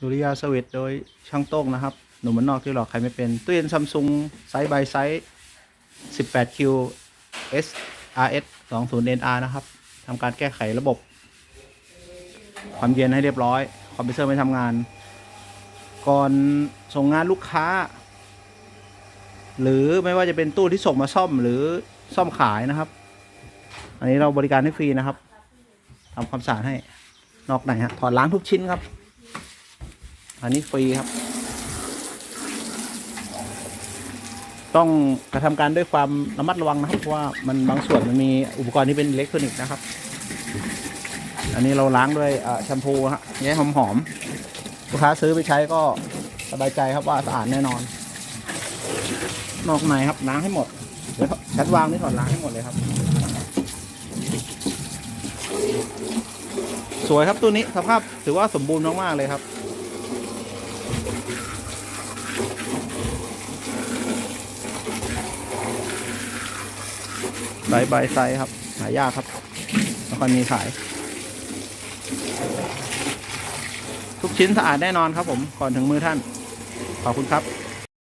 ดุริยาสวิตโดยช่างโต้งนะครับ หนุ่มมันนอกที่หลอกใครไม่เป็นตู้เย็นซัมซุงไซส์ by ไซส์ 18Q S RS 20 NR นะครับทำการแก้ไขระบบ ความเย็นให้เรียบร้อย คอมพิวเตอร์ไม่ทำงาน ก่อนส่งงานลูกค้า หรือไม่ว่าจะเป็นตู้ที่ส่งมาซ่อมหรือซ่อมขายนะครับ อันนี้เราบริการให้ฟรีนะครับทำความสะอาดให้นอกไหนฮะถอดล้างทุกชิ้นครับ อันนี้ฟรีครับ ต้องกระทำการด้วยความระมัดระวังนะครับเพราะว่ามันบางส่วนมันมีอุปกรณ์ที่เป็นอิเล็กทรอนิกส์นะครับ อันนี้เราล้างด้วยแชมพูฮะแง่หอมหอมลูกค้าซื้อไปใช้ก็สบายใจครับว่าสะอาดแน่นอน นอกในครับล้างให้หมดเดี๋ยวชั้นวางนี่ถอดล้างให้หมดเลยครับสวยครับตัวนี้สภาพถือว่าสมบูรณ์มากๆเลยครับ ไซส์บไซส์ครับ หายากครับแล้วก็มีขาย ทุกชิ้นสะอาดแน่นอนครับผม ก่อนถึงมือท่าน ขอบคุณครับ